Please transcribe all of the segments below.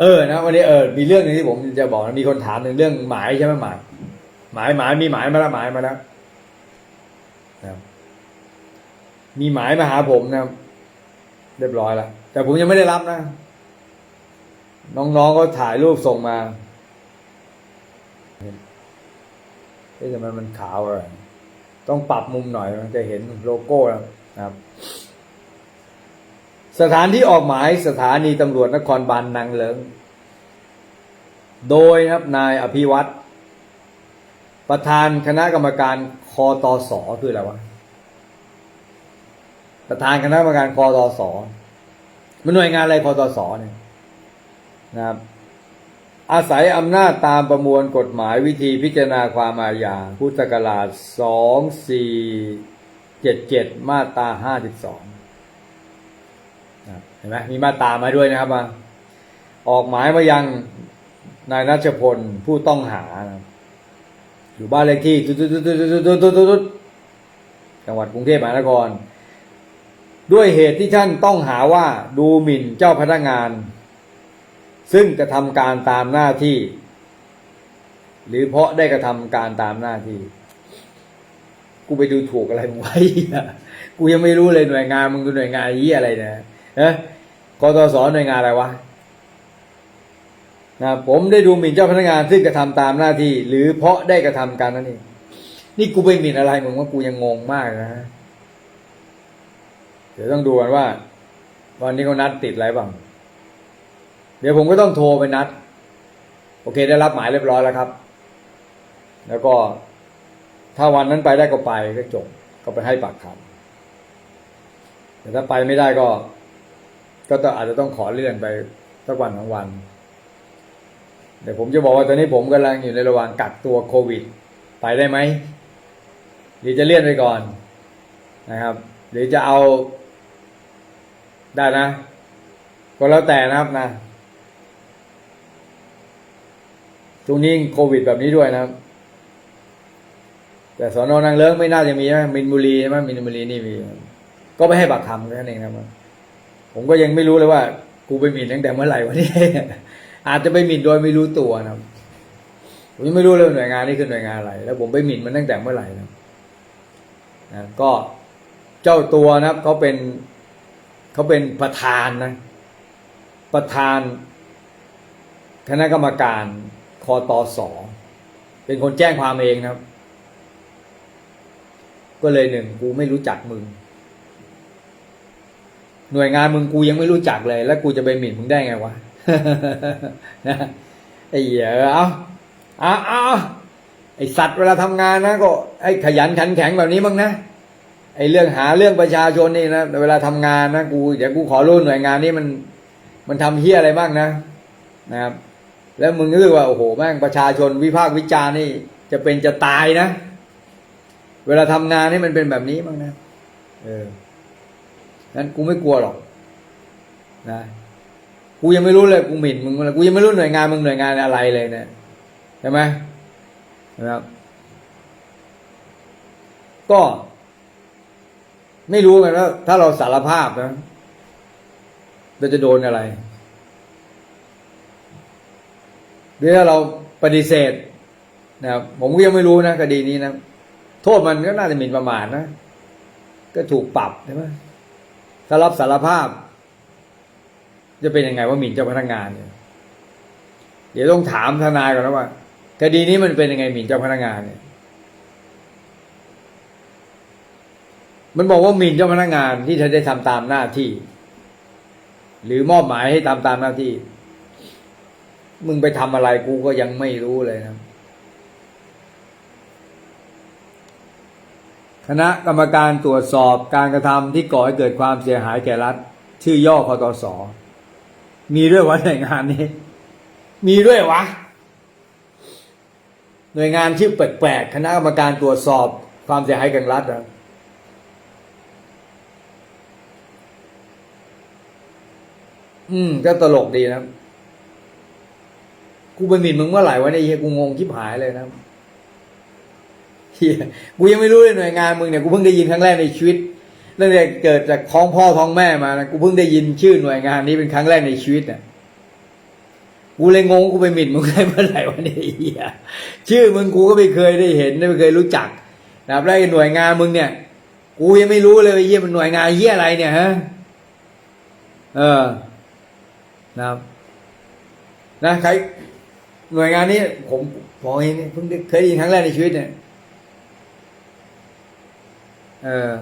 เออนะวันนี้เออมีเรื่องหนึงที่ผมจะบอกนะมีคนถามถึงเรื่องหมายใช่ไหมหมายหมายหมายมีหมายมาแล้วหมายมาแล้วนะครับมีหมายมาหาผมนะครับเรียบร้อยแล้วแต่ผมยังไม่ได้รับนะน้องๆก็ถ่ายรูปส่งมาเอ๊ะทำไมมันขาวอะไรต้องปรับมุมหน่อยมันจะเห็นโลโก้นะครับ สถานที่ออกหมายสถานีตำรวจนครบาลนนางเลิง โดยครับนายอภิวัตรประธานคณะกรรมการคอตอสอคืออะไรวะประธานคณะกรรมการคอตอสอมันหน่วยงานอะไรคอตอสอเนี่ยนะครับ อาศัยอำนาจตามประมวลกฎหมายวิธีพิจารณาความอาญาพุทธศักราช 2477 มาตรา 52 เห็นไหมมีมาตามาด้วยนะครับออกหมายมายังนายนัชพลผู้ต้องหา อยู่บ้านเลขที่จังหวัดกรุงเทพมหานคร ด้วยเหตุที่ท่านต้องหาว่าดูหมิ่นเจ้าพนักงาน ซึ่งกระทำการตามหน้าที่ หรือเพราะได้กระทำการตามหน้าที่ กูไปดูถูกอะไรมึงไว้กูยังไม่รู้เลยหน่วยงานมึงดูหน่วยงานยี่อะไรนะนะ กตสหน่วยงานอะไรวะนะผมได้ดูหมิ่นเจ้าพนักงานซึ่งกระทำตามหน้าที่ หรือเพราะได้กระทำการนั้นเองนี่กูไปหมิ่นอะไรมึงว่ากูยังงงมากนะเดี๋ยวต้องดูกันว่า วันนี้เขานัดติดอะไรบ้างเดี๋ยวผมก็ต้องโทรไปนัด โอเค ได้รับหมายเรียบร้อยแล้วครับ แล้วก็ ถ้าวันนั้นไปได้ก็ไปก็จบก็ไปให้ปากคำแต่ถ้าไปไม่ได้ก็ ก็ต้องอาจจะต้องขอเลื่อนไปสักวันสองวัน เดี๋ยวผมจะบอกว่าตอนนี้ผมกำลังอยู่ในระหว่างกักตัวโควิด ไปได้ไหมหรือจะเลื่อนไปก่อนนะครับ หรือจะเอาได้นะ ก็แล้วแต่นะครับนะช่วงนี้โควิดแบบนี้ด้วยนะครับ แต่สอนอนางเลิ้งไม่น่าจะมีใช่ไหมมินบุรีใช่ไหมมินบุรีนี่มี ก็ไปให้ปากคำแค่นั้นเองนะครับ ผมก็ยังไม่รู้เลยว่า กูไปหมิ่นตั้งแต่เมื่อไหร่วะเนี่ยอาจจะไปหมิ่นโดยไม่รู้ตัวนะผมยังไม่รู้เลยหน่วยงานนี้คือหน่วยงานอะไร แล้วผมไปหมิ่นมันตั้งแต่เมื่อไหร่นะนะก็เจ้าตัวนะครับเขาเป็นเขาเป็นประธานนะ ประธาน คณะกรรมการคอตอสอเป็นคนแจ้งความเองนะครับ ก็เลยหนึ่งกูไม่รู้จักมึง หน่วยงานมึงกูยังไม่รู้จักเลย แล้วกูจะไปหมิ่นมึงได้ไงวะนะไอ้เหี้ยเอาเอาเอาไอ้สัตว์เวลาทำงานนะก็ไอ้ขยันขันแข็งแบบนี้บ้างนะไอ้เรื่องหาเรื่องประชาชนนี่นะเวลาทำงานนะกูเดี๋ยวกูขอรู้หน่วยงานนี้มัน มันทำเฮี้ยอะไรบ้างนะนะครับ แล้วมึงรู้ว่าโอ้โหแม่งประชาชนวิพากษ์วิจารณ์นี่ จะเป็นจะตายนะ เวลาทำงานให้มันเป็นแบบนี้บ้างนะ เออ นั้นกูไม่กลัวหรอกนะกูยังไม่รู้เลยกูหมิ่นมึงกูยังไม่รู้หน่วยงานมึงหน่วยงานอะไรเลยเนะใช่ไหมนะครับ ก็ ไม่รู้กันว่าถ้าเราสารภาพนะเราจะโดนอะไรหรือถ้าเราปฏิเสธนะครับผมก็ยังไม่รู้นะคดีนี้นะ โทษมันก็น่าจะหมิ่นประมาทนะ ก็ถูกปรับใช่ไหม ถ้ารับสารภาพ จะเป็นยังไงว่าหมิ่นเจ้าพนักงานเนี่ยเดี๋ยวต้องถามทนายก่อนนะว่าคดีนี้มันเป็นยังไงหมิ่นเจ้าพนักงานเนี่ย มันบอกว่าหมิ่นเจ้าพนักงานที่เธอได้ทำตามหน้าที่ หรือมอบหมายให้ทำตามหน้าที่ มึงไปทำอะไรกูก็ยังไม่รู้เลยนะ คณะกรรมการตรวจสอบการกระทำที่ก่อให้เกิดความเสียหายแก่รัฐ ชื่อย่อคอตสมีด้วยวะหน่วยงานนี้ มีด้วยวะหน่วยงานชื่อแปลกๆคณะกรรมการตรวจสอบความเสียหายแก่รัฐเหรออืม ก็ตลกดีนะ กูไปหมิ่นมึงเมื่อไหร่วะเนี่ยเฮียกูงงชิบหายเลยนะ เฮียกูยังไม่รู้เลยหน่วยงานมึงเนี่ยกูเพิ่งได้ยินครั้งแรกในชีวิตตั้งแต่เกิดจากท้องพ่อท้องแม่มานะกูเพิ่งได้ยินชื่อหน่วยงานนี้เป็นครั้งแรกในชีวิตเนี่ยกูเลยงงกูไปหมิ่นมึงได้เมื่อไหร่วะเนี่ยเหี้ยชื่อมึงกูก็ไม่เคยได้เห็นไม่เคยรู้จักนะครับแล้วไอ้หน่วยงานมึงเนี่ย กูยังไม่รู้เลยไอ้เหี้ยมันหน่วยงานเหี้ยอะไรเนี่ยฮะเออนะครับนะใครหน่วยงานนี้ผมผมเองเพิ่งได้เคยได้ยินครั้งแรกในชีวิตเนี่ย เออ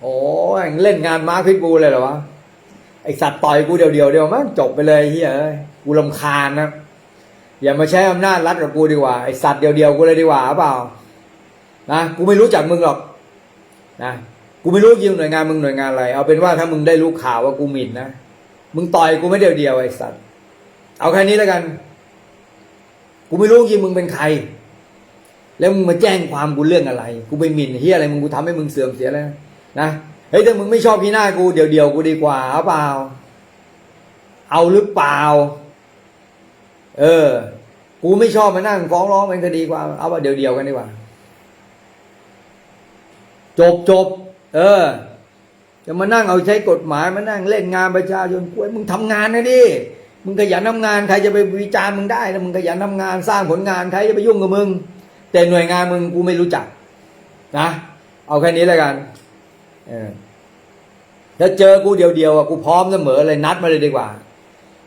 โอ้ยเล่นงานมาร์คพิทบูลเลยเหรอวะ ไอสัตว์ต่อยกูเดียวเดียวเดียวมั้งจบไปเลยเฮียเอ้กูลำคาญนะ อย่ามาใช้อำนาจรัดกับกูดีกว่า ไอสัตว์เดียวเดียวกูเลยดีกว่าเปล่า นะ กูไม่รู้จักมึงหรอก นะ กูไม่รู้จริงหน่วยงานมึงหน่วยงานอะไร เอาเป็นว่าถ้ามึงได้รู้ข่าวว่ากูหมิ่นนะ มึงต่อยกูไม่เดียวเดียวไอสัตว์ เอาแค่นี้แล้วกัน กูไม่รู้จริงมึงเป็นใคร แล้วมึงมาแจ้งความกูเรื่องอะไร กูไปหมิ่นเฮียอะไรมึงกูทำให้มึงเสื่อมเสียแล้วนะเฮ้ยถ้ามึงไม่ชอบพี่หน้ากูเดี๋ยวเดียวกูดีกว่าเอาเปล่า เอาหรือเปล่า เออ กูไม่ชอบมานั่งฟ้องร้องเป็นคดีควาเอาว่าเดี๋ยวเดียวกันดีกว่า จบจบเออจะมานั่งเอาใช้กฎหมายมานั่งเล่นงานประชาชนกูให้มึงทำงานนะดิมึงขยันทำงาน ใครจะไปวิจารณ์มึงได้นะมึงขยันทำงานสร้างผลงานใครจะไปยุ่งกับมึง แต่หน่วยงานมึงกูไม่รู้จัก นะ เอาแค่นี้แล้วกันเออถ้าเจอกูเดียวๆอะกูพร้อมเสมอเลยนัดมาเลยดีกว่า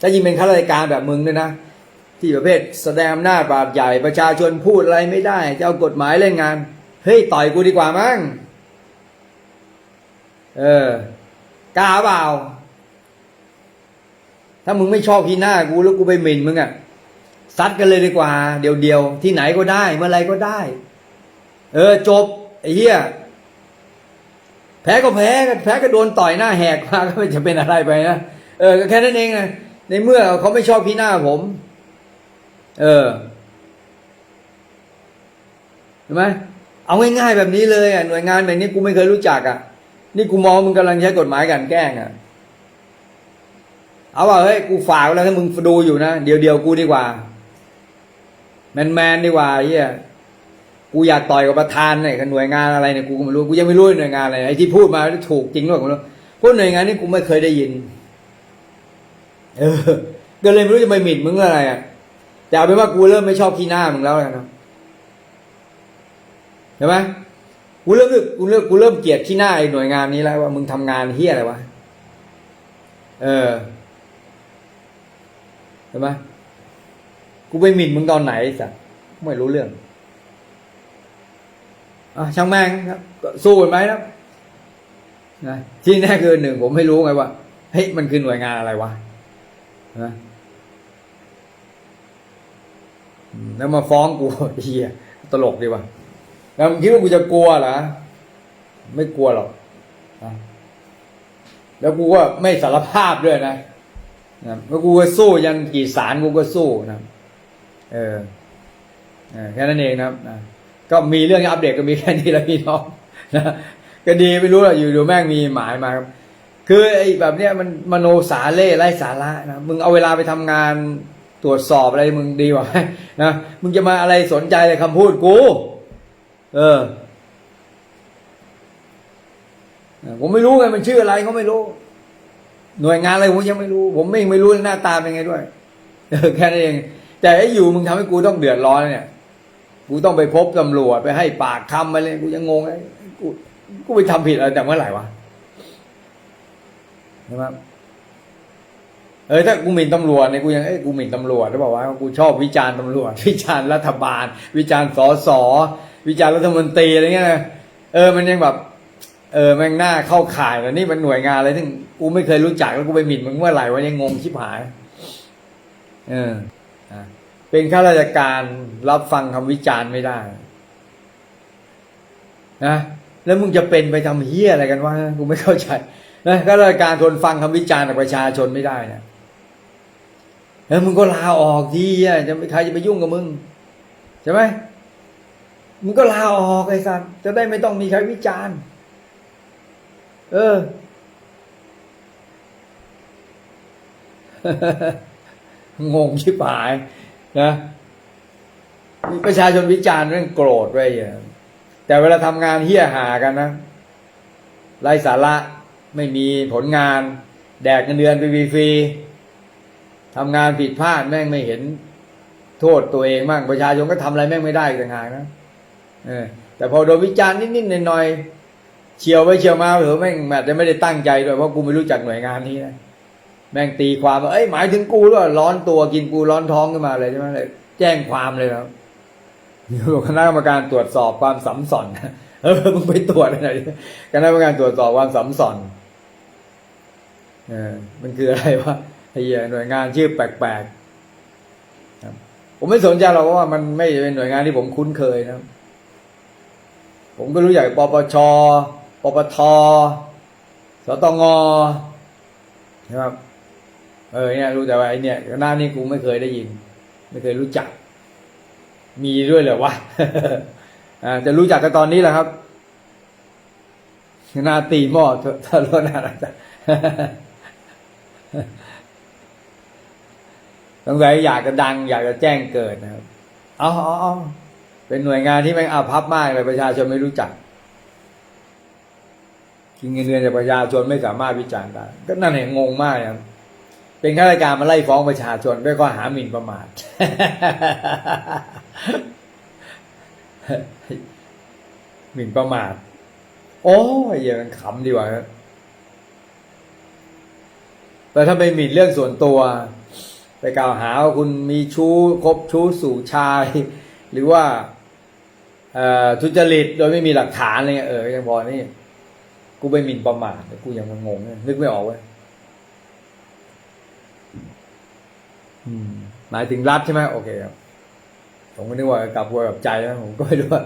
ถ้ายิ่งเป็นข้าราชการแบบมึงเนี่ยนะที่ประเภทแสดงอำนาบาดใหญ่ประชาชนพูดอะไรไม่ได้จะเอากฎหมายเล่นงานเฮ้ยต่อยกูดีกว่ามั้งเออกล้าเปล่าถ้ามึงไม่ชอบพี่หน้ากูแล้วกูไปหมิ่นมึงอะ ซัดกันเลยดีกว่า เดียวเดียวๆที่ไหนก็ได้ เมื่อไรก็ได้ เออ จบไอ้เหี้ยแพ้ก็แพ้กันแพ้ก็โดนต่อยหน้าแหกมาก็ไม่จะเป็นอะไรไปนะเออก็แค่นั้นเองนะในเมื่อเขาไม่ชอบพี่หน้าผม เออเห็นไหมเอาง่ายๆแบบนี้เลยอะหน่วยงานแบบนี้กูไม่เคยรู้จักอะ นี่กูมองมึงกำลังใช้กฎหมายกันแกล้งอะเอาว่าเฮ้ยกูฝากแล้วถ้ามึงดูอยู่นะเดี๋ยวเดียวๆกูดีกว่า แมนแมนๆดีกว่าเฮียกูอยากต่อยกับประธานเนี่ยกับหน่วยงานอะไรเนี่ยกูก็ไม่รู้กูยังไม่รู้หน่วยงานอะไรไอ้ที่พูดมาถูกจริงหรือเปล่ากูไม่รู้พราะหน่วยงานนี้กูไม่เคยได้ยิน เออก็เลยไม่รู้จะไปหมิ่นมึงอะไรอะแต่เอาเป็นว่ากูเริ่มไม่ชอบขี้หน้ามึงแล้วนะเห็นไหมกูเริ่มดึกกูเริ่มกูเริ่มเกลียดขี้หน้าไอ้หน่วยงานนี้แล้วว่ามึงทำงานเฮี้ยอะไรวะเออเห็นไหม กูไปหมิ่นมึงตอนไหนสัตว์ไม่รู้เรื่องอะช่างแม่งครับสู้กันไหมครับนะที่แน่คือหนึ่งผมไม่รู้ไงว่าเฮ้ยมันคือหน่วยงานอะไรวะนะแล้วมาฟ้องกูเฮียตลกดีว่ะแล้วมึงคิดว่ากูจะกลัวเหรอไม่กลัวหรอกนะแล้วกูก็ไม่สารภาพด้วยนะนะแล้วกูก็สู้ยันกี่ศาลกูก็สู้นะ เออแค่นั้นเองนะครับก็มีเรื่องอัปเดตก็มีแค่นี้แล้วพี่น้องนะก็ดีไม่รู้หรอกอยู่ดูแม่งมีหมายมาครับ คือไอ้แบบเนี้ยมันมโนสาเล่ไร้สาระนะมึงเอาเวลาไปทำงานตรวจสอบอะไรมึงดีกว่านะมึงจะมาอะไรสนใจเลยคำพูดกู เออผมไม่รู้ไงมันชื่ออะไรก็ไม่รู้ หน่วยงานอะไรผมยังไม่รู้ ผมไม่ไม่รู้หน้าตาเป็นไงด้วยแค่นั้นเอง แต่ไอ้อยู่มึงทำให้กูต้องเดือดร้อนเนี่ย กูต้องไปพบตำรวจไปให้ปากคำอะไรกูยังงงไอ้กูกูไปทำผิดอะไรแต่เมื่อไหร่วะใช่ไหมเออถ้ากูหมิ่นตำรวจเนี่ยกูยังเอ้กูหมิ่นตำรวจหรือเปล่าวะกูชอบวิจารณ์ตำรวจ วิจารณ์รัฐบาล วิจารณ์สสวิจารณ์รัฐมนตรีอะไรเงี้ยเออ มันยังแบบ เออแม่งหน้าเข้าข่ายแต่นี่มันหน่วยงานอะไรที่กูไม่เคยรู้จักแล้วกูไปหมิ่นมึงเมื่อไหร่วะยังงงชิบหาย เออ เป็นข้าราชการรับฟังคำวิจารณ์ไม่ได้นะแล้วมึงจะเป็นไปทำเฮี้ยอะไรกันวะกูไม่เข้าใจนะข้าราชการทนฟังคำวิจารณ์จากประชาชนไม่ได้นะแล้วมึงก็ลาออกดีอะจะไม่ใครจะไปยุ่งกับมึงใช่ไหมมึงก็ลาออกไอ้สัตว์จะได้ไม่ต้องมีใครวิจารณ์เอองงชิบหาย นะมีประชาชนวิจารณ์เรื่องโกรธไว้อะแต่เวลาทำงานเฮี้ยหากันนะไร้สาระไม่มีผลงาน แดกเงินเดือนไปฟรีทำงานผิดพลาดแม่งไม่เห็น โทษตัวเองบ้างประชาชนก็ทำอะไรแม่งไม่ได้ต่างหากนะเออ แต่พอโดนวิจารณ์นิดๆหน่อยๆเฉียวไปเฉียวมาเถอะแม่งอาจจะไม่ได้ตั้งใจด้วยเพราะกูไม่รู้จักหน่วยงานนี้นะ แม่งตีความว่าเอ้ยหมายถึงกูด้วยร้อนตัวกินกูร้อนท้องขึ้นมาเลยใช่ไหมเลยแจ้งความเลยนะครับอยู่คณะกรรมการตรวจสอบความสัมสอนเออมึงไปตรวจอยดิคณะกรรมการตรวจสอบความสัมสอนเออมันคืออะไรวะไอ้เหี้ยหน่วยงานชื่อแปลกๆผมไม่สนใจหรอกว่ามันไม่เป็นหน่วยงานที่ผมคุ้นเคยนะผมก็รู้จักปปชปปทสตงใช่ไหมครับ เออเนี่ยรู้แต่ว่าไอเนี่ยหน้านี่กูไม่เคยได้ยิน ไม่เคยรู้จัก มีด้วยเหรอวะอ่าจะรู้จักกันตอนนี้แหละครับหน้าตีหม้อถ้ารถหน้าจะสงสัยอยากจะดัง อยากจะแจ้งเกิดนะครับเอาเอาเอาเป็นหน่วยงานที่แม่งอาภัพมากเลยประชาชนไม่รู้จักกินเงินเดือนจากประชาชนไม่สามารถวิจารณ์ได้ก็นั่นเองงงมากนะครับ เป็นข้าราชการมาไล่ฟ้องประชาชนด้วยข้อหาหมิ่นประมาทหมิ่นประมาท โอ้ยอย่ามันขำดีกว่าแต่ถ้าไปหมิ่นเรื่องส่วนตัว ไปกล่าวหาว่าคุณมีชู้คบชู้สู่ชาย หรือว่าทุจริตโดยไม่มีหลักฐานอะไรเงี้ยเออยังพอนี่ กูไปหมิ่นประมาทแต่กูยังงงเนี่ยนึกไม่ออกเว้ยอืม หมายถึงรัฐใช่ไหมโอเคครับผมก็นึกว่ากลับวัวกับใจนะผมก็ไม่รู้ว่า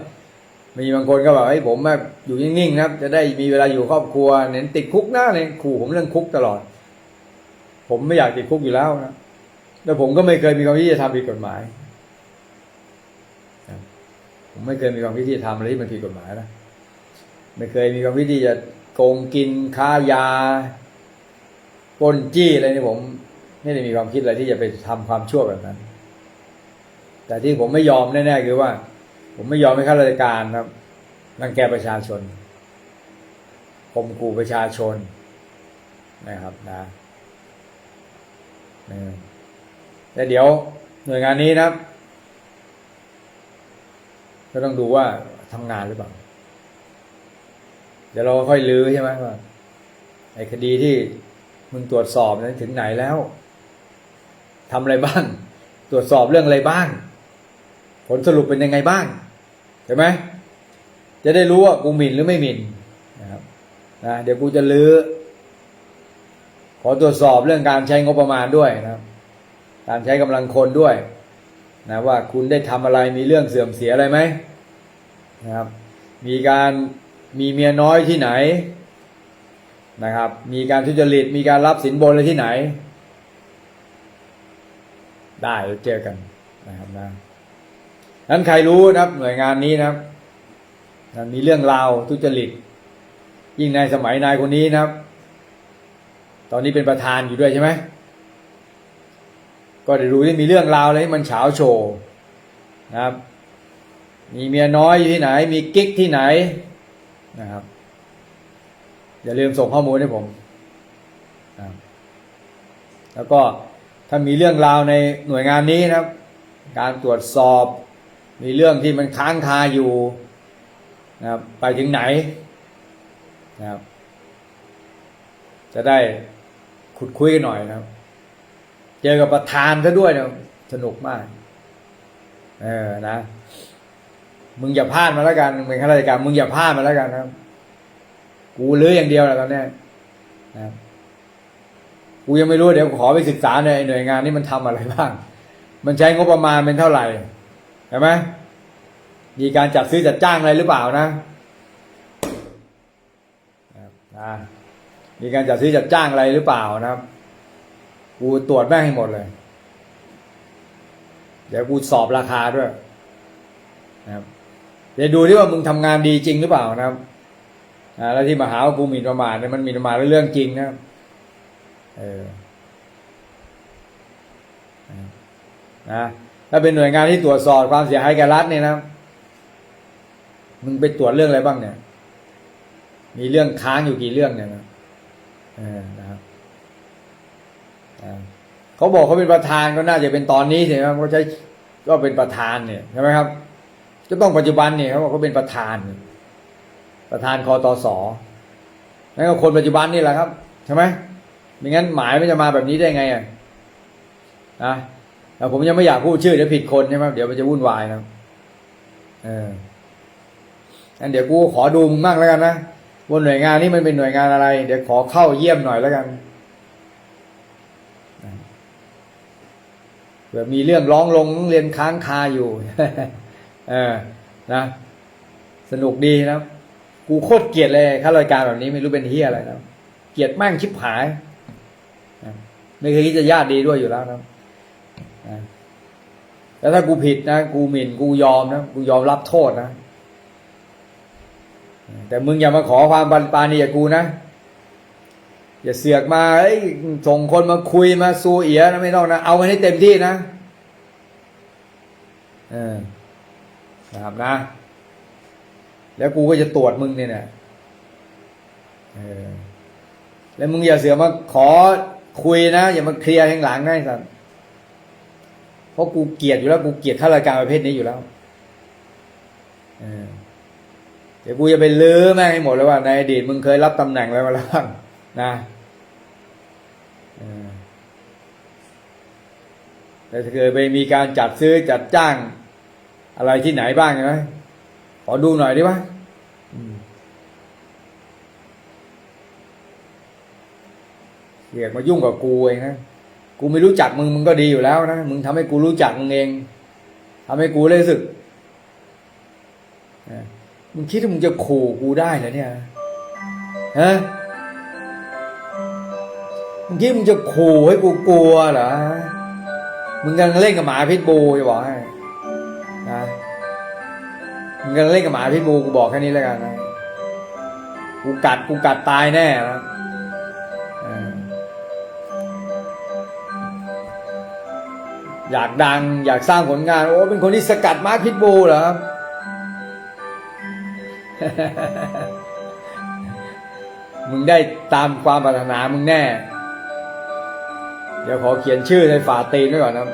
มีบางคนก็บอกเฮ้ผมแบบอยู่นิ่งๆนะครับ จะได้มีเวลาอยู่ครอบครัวเน้นติดคุกนะเนี่ยขู่ผมเรื่องคุกตลอด ผมไม่อยากติดคุกอยู่แล้วนะแล้วผมก็ไม่เคยมีความคิดจะทำผิดกฎหมายผมไม่เคยมีความคิดที่จะทำอะไรที่มันผิดกฎหมายนะไม่เคยมีความคิดที่จะโกงกินค้ายาปล้นจี้อะไรนี่ผม ไม่ได้มีความคิดอะไรที่จะไปทำความชั่วแบบนั้น แต่ที่ผมไม่ยอมแน่ๆคือว่า ผมไม่ยอมให้ข้าราชการครับรังแกประชาชนข่มขู่ประชาชนนะครับนะแต่เดี๋ยวหน่วยงานนี้นะครับก็ต้องดูว่าทำงานหรือเปล่า เดี๋ยวเราค่อยลือใช่ไหมว่าไอ้คดีที่มึงตรวจสอบนั้นถึงไหนแล้ว ทำอะไรบ้าง ตรวจสอบเรื่องอะไรบ้าง ผลสรุปเป็นยังไงบ้างใช่ไหมจะได้รู้ว่ากูหมิ่นหรือไม่หมิ่นนะครับนะเดี๋ยวกูจะลือขอตรวจสอบเรื่องการใช้งบประมาณด้วยนะครับ การใช้กำลังคนด้วย นะว่าคุณได้ทำอะไรมีเรื่องเสื่อมเสียอะไรไหมนะครับ มีการมีเมียน้อยที่ไหนนะครับ มีการทุจริตมีการรับสินบนอะไรที่ไหน ได้เดี๋ยวเจอกันนะครับนะนั้นใครรู้นะครับหน่วยงานนี้นะครับมีเรื่องราวทุจริต ยิ่งในสมัยนายคนนี้นะครับ ตอนนี้เป็นประธานอยู่ด้วยใช่ไหมก็เดี๋ยวดูที่มีเรื่องราวอะไรมันเฉาโชว์นะครับ มีเมียน้อยอยู่ที่ไหน มีกิ๊กที่ไหนนะครับ อย่าลืมส่งข้อมูลให้ผมนะแล้วก็ ถ้ามีเรื่องราวในหน่วยงานนี้นะครับ การตรวจสอบมีเรื่องที่มันค้างคาอยู่นะครับไปถึงไหนนะครับ จะได้ขุดคุยกันหน่อยนะครับ เจอกับประธานซะด้วยนะสนุกมาก เออนะ มึงอย่าพลาดมาแล้วกันเป็นข้าราชการมึงอย่าพลาดมาแล้วกันนะครับ กูเลื้ออย่างเดียวแหละตอนนี้นะครับ กูยังไม่รู้เดี๋ยวขอไปศึกษาในหน่วยงานนี้มันทำอะไรบ้าง มันใช้งบประมาณเป็นเท่าไหร่เห็นไหมมีการจัดซื้อจัดจ้างอะไรหรือเปล่านะนะมีการจัดซื้อจัดจ้างอะไรหรือเปล่านะครับ กูตรวจแม่งให้หมดเลย เดี๋ยวกูสอบราคาด้วยนะครับเดี๋ยวดูที่ว่ามึงทำงานดีจริงหรือเปล่านะครับอ่าแล้วที่มาหาว่ากูมิ่นประมาทเนี่ยมันมิ่นประมาทเรื่องจริงนะครับ เออนะถ้าเป็นหน่วยงานที่ตรวจสอบความเสียหายแก่รัฐเนี่ยนะมึงไปตรวจเรื่องอะไรบ้างเนี่ย มีเรื่องค้างอยู่กี่เรื่องเนี่ยนะเออนะครับเขาบอกเขาเป็นประธานก็น่าจะเป็นตอนนี้ใช่ไหมเขาใช้ก็เป็นประธานเนี่ยใช่ไหมครับก็ต้องปัจจุบันเนี่ยเขาบอกเขาเป็นประธาน ประธานคอตสนั่นก็คนปัจจุบันนี่แหละครับใช่ไหม ไม่งั้นหมายมันจะมาแบบนี้ได้ไงอะนะแต่ผมยังไม่อยากพูดชื่อเดี๋ยวผิดคนใช่ไหมเดี๋ยวมันจะวุ่นวายนะครับเอองั้นเดี๋ยวกูขอดูมึงบ้างแล้วกันนะว่าหน่วยงานนี้มันเป็นหน่วยงานอะไร เดี๋ยวขอเข้าเยี่ยมหน่อยแล้วกันเผื่อมีเรื่องร้องลงเรียนค้างคาอยู่ เออ นะ สนุกดีนะ กูโคตรเกลียดเลยข้ารายการแบบนี้ไม่รู้เป็นเฮียอะไรนะ เกลียดแม่งชิบหาย ไม่เคยคิดจะญาติดีด้วยอยู่แล้วนะแล้วถ้ากูผิดนะ กูหมิ่นกูยอมนะ กูยอมรับโทษนะ แต่มึงอย่ามาขอความปาณีกับกูนะ อย่าเสือกมาเอ้ยส่งคนมาคุยมาซูเอียนะไม่ต้องนะ เอากันให้เต็มที่นะเออนะครับนะ แล้วกูก็จะตรวจมึงเนี่ยนะแล้วมึงอย่าเสือกมาขอ คุยนะอย่ามาเคลียร์ข้างหลังนะไอ้สัสเพราะกูเกลียดอยู่แล้วกูเกลียดข้ารายการประเภทนี้อยู่แล้วเออเดี๋ยวกูจะไปลื้อแม่งให้หมดเลยว่าในอดีตมึงเคยรับตำแหน่งอะไรมาแล้วนะเออแต่เกิดไปมีการจัดซื้อจัดจ้าง อะไรที่ไหนบ้างใช่ไหมขอดูหน่อยดิวะอืม เรียกมายุ่งกับกูเองนะกูไม่รู้จักมึงมึงก็ดีอยู่แล้วนะมึงทำให้กูรู้จักมึงเองทำให้กูรู้สึกมึงคิดว่ามึงจะขู่กูได้เหรอเนี่ยฮะมึงคิดว่ามึงจะขู่ให้กูกลัวเหรอมึงกำลังเล่นกับหมาพิษบูจะบอกให้นะมึงกำลังเล่นกับหมาพิษบูกูบอกแค่นี้แล้วกันนะกูกัดกูกัดตายแน่นะ อยากดังอยากสร้างผลงาน โอ้ เป็นคนที่สกัดมาพิทบูเหรอครับ มึงได้ตามความปรารถนามึงแน่ เดี๋ยวขอเขียนชื่อในฝาตีนไว้ก่อนนะ